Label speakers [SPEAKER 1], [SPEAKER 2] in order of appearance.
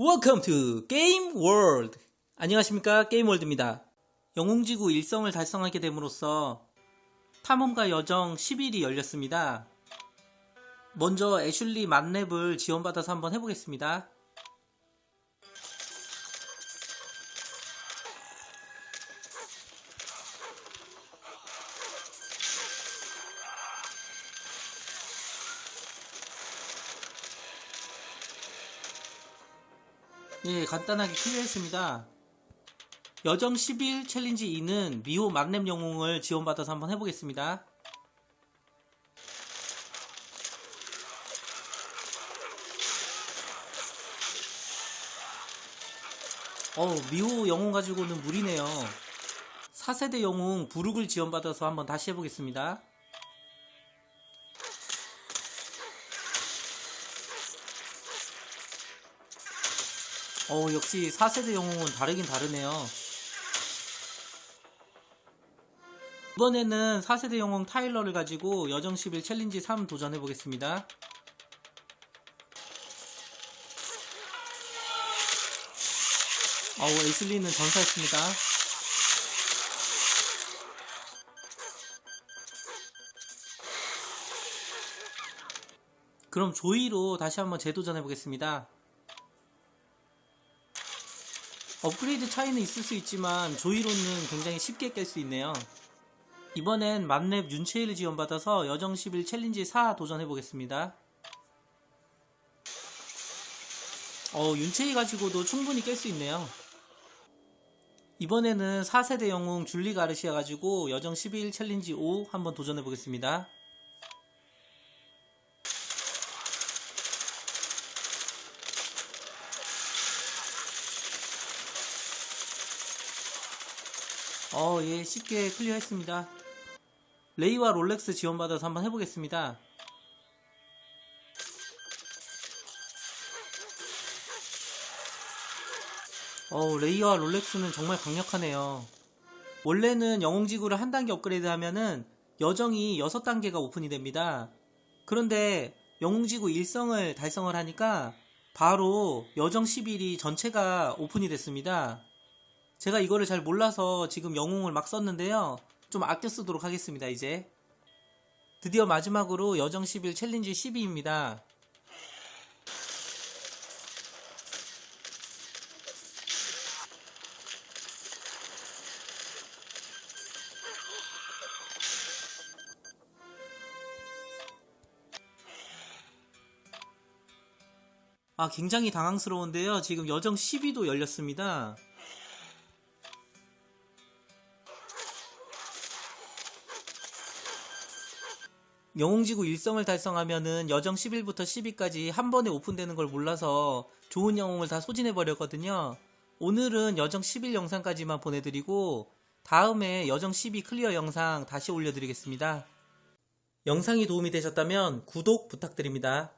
[SPEAKER 1] Welcome to Game World. 안녕하십니까 게임월드입니다. 영웅지구 일성을 달성하게 됨으로써 탐험가 여정 10일이 열렸습니다. 먼저 애슐리 만렙을 지원받아서 한번 해보겠습니다. 예, 간단하게 클리어했습니다. 여정 10일 챌린지 2는 미호 만렙 영웅을 지원받아서 한번 해보겠습니다. 어 미호 영웅 가지고는 무리네요. 4세대 영웅 부룩을 지원받아서 한번 다시 해보겠습니다. 어 역시 4세대 영웅은 다르긴 다르네요. 이번에는 4세대 영웅 타일러를 가지고 여정 11 챌린지 3 도전해 보겠습니다. 어우 에슬리는 전사했습니다. 그럼 조이로 다시 한번 재도전해 보겠습니다. 업그레이드 차이는 있을 수 있지만 조이로는 굉장히 쉽게 깰 수 있네요. 이번엔 맘랩 윤채일을 지원받아서 여정 11 챌린지 4 도전해 보겠습니다. 어, 윤채일 가지고도 충분히 깰 수 있네요. 이번에는 4세대 영웅 줄리 가르시아 가지고 여정 11 챌린지 5 한번 도전해 보겠습니다. 어, 예, 쉽게 클리어했습니다. 레이와 롤렉스 지원받아서 한번 해보겠습니다. 어, 레이와 롤렉스는 정말 강력하네요. 원래는 영웅지구를 한 단계 업그레이드 하면은 여정이 6단계가 오픈이 됩니다. 그런데 영웅지구 일성을 달성을 하니까 바로 여정 11이 전체가 오픈이 됐습니다. 제가 이거를 잘 몰라서 지금 영웅을 막 썼는데요. 좀 아껴 쓰도록 하겠습니다, 이제. 드디어 마지막으로 여정 11 챌린지 12입니다. 아, 굉장히 당황스러운데요. 지금 여정 12도 열렸습니다. 영웅지구 일성을 달성하면은 여정 10일부터 10위까지 한 번에 오픈되는 걸 몰라서 좋은 영웅을 다 소진해 버렸거든요. 오늘은 여정 10일 영상까지만 보내드리고 다음에 여정 12 클리어 영상 다시 올려드리겠습니다. 영상이 도움이 되셨다면 구독 부탁드립니다.